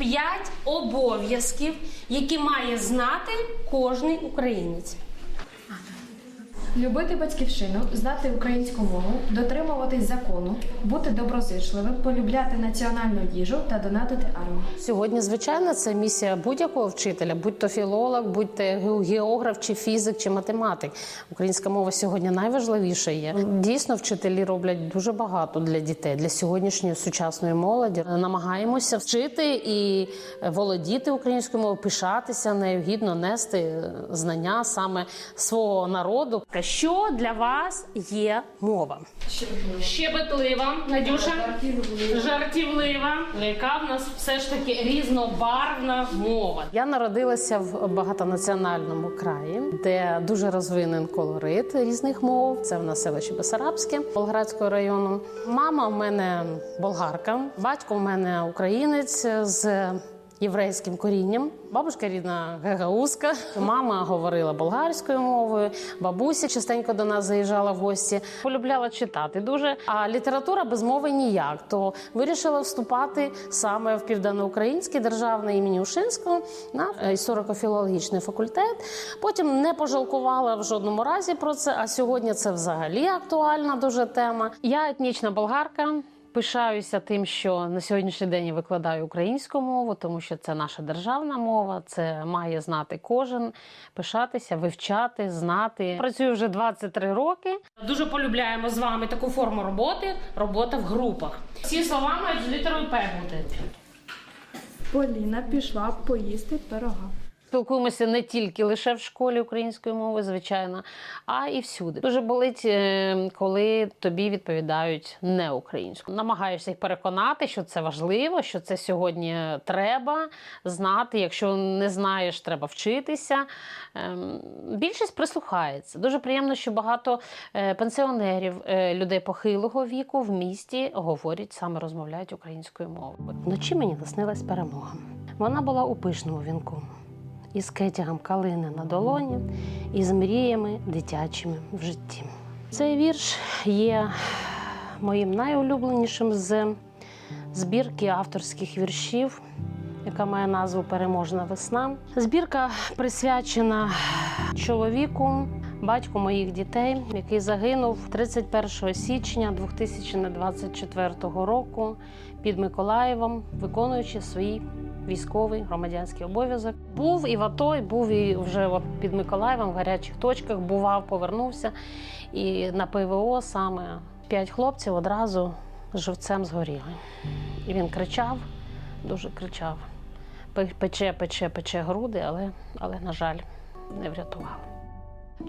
П'ять обов'язків, які має знати кожний українець. Любити батьківщину, знати українську мову, дотримуватись закону, бути доброзичливим, полюбляти національну їжу та донатити армію. Сьогодні, звичайно, це місія будь-якого вчителя, будь то філолог, будь то географ, чи фізик, чи математик. Українська мова сьогодні найважливіша є. Дійсно, вчителі роблять дуже багато для дітей, для сьогоднішньої сучасної молоді. Намагаємося вчити і володіти українською мовою, пишатися нею, гідно нести знання саме свого народу. Що для вас є мова? Щебетлива, Надюша, жартівлива, яка в нас все ж таки різнобарвна мова. Я народилася в багатонаціональному краї, де дуже розвинен колорит різних мов. Це в нас селище Бесарабське Болградського району. Мама в мене болгарка, батько в мене українець з. Єврейським корінням, бабушка рідна гагаузька. Мама говорила болгарською мовою, бабуся частенько до нас заїжджала в гості. Полюбляла читати дуже. А література без мови ніяк. То вирішила вступати саме в південноукраїнський державний імені Ушинського на е, історико-філологічний факультет. Потім не пожалкувала в жодному разі про це. А сьогодні це взагалі актуальна дуже тема. Я етнічна болгарка. Пишаюся тим, що на сьогоднішній день я викладаю українську мову, тому що це наша державна мова, це має знати кожен, пишатися, вивчати, знати. Працюю вже 23 роки. Дуже полюбляємо з вами таку форму роботи робота в групах. Всі слова мають з літерою П бути. Поліна пішла поїсти пирога. Спілкуємося не тільки лише в школі української мови, звичайно, а і всюди. Дуже болить, е, коли тобі відповідають не українською. Намагаєшся їх переконати, що це важливо, що це сьогодні треба знати. Якщо не знаєш, треба вчитися. Ем, Більшість прислухається. Дуже приємно, що багато е, пенсіонерів, е, людей похилого віку в місті говорять саме розмовляють українською мовою. Вночі мені наснилась перемога. Вона була у пишному вінку із кетягом калини на долоні і з мріями дитячими в житті. Цей вірш є моїм найулюбленішим з збірки авторських віршів, яка має назву Переможна весна. Збірка присвячена чоловіку, батьку моїх дітей, який загинув 31 січня 2024 року під Миколаєвом, виконуючи свій військовий громадянський обов'язок. Був і в АТО, і був і вже от під Миколаєвом в гарячих точках, бував, повернувся. І на ПВО саме п'ять хлопців одразу живцем згоріли. І він кричав, дуже кричав. Пече, пече, пече груди, але, але на жаль, не врятував. В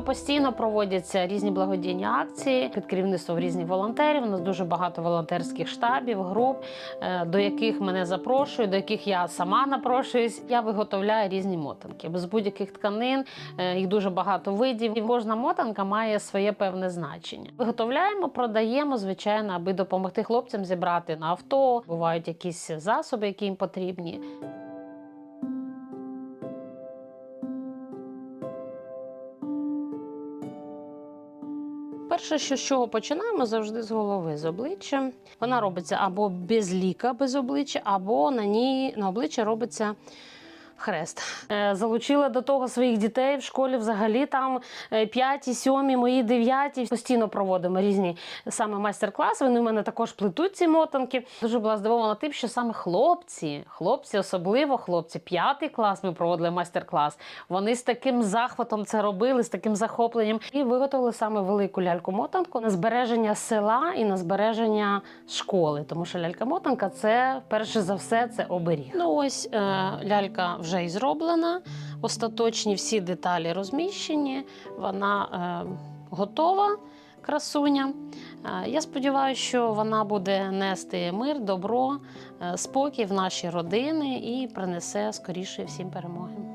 постійно проводяться різні благодійні акції під керівництвом різних волонтерів. У нас дуже багато волонтерських штабів, груп, е, до яких мене запрошують, до яких я сама напрошуюсь. Я виготовляю різні мотанки без будь-яких тканин. е, Їх дуже багато видів. І кожна мотанка має своє певне значення. Виготовляємо, продаємо, звичайно, аби допомогти хлопцям зібрати на авто. Бувають якісь засоби, які їм потрібні. Перше, що з чого починаємо, завжди з голови, з обличчя. Вона робиться або без ліка, без обличчя, або на ній на обличчя робиться. Хрест Е, залучила до того своїх дітей в школі. Взагалі там е, п'яті, сьомі, мої дев'яті. Постійно проводимо різні саме майстер-класи. Вони в мене також плетуть ці мотанки. Дуже була здивована тим, що саме хлопці, хлопці, особливо хлопці, п'ятий клас. Ми проводили майстер-клас. Вони з таким захватом це робили, з таким захопленням, і виготовили саме велику ляльку-мотанку на збереження села і на збереження школи. Тому що лялька-мотанка це перше за все це оберіг. Ну ось е, лялька вже і зроблена. Остаточні всі деталі розміщені. Вона е, готова. Красуня. Е, Я сподіваюся, що вона буде нести мир, добро, е, спокій в наші родини і принесе скоріше всім перемоги.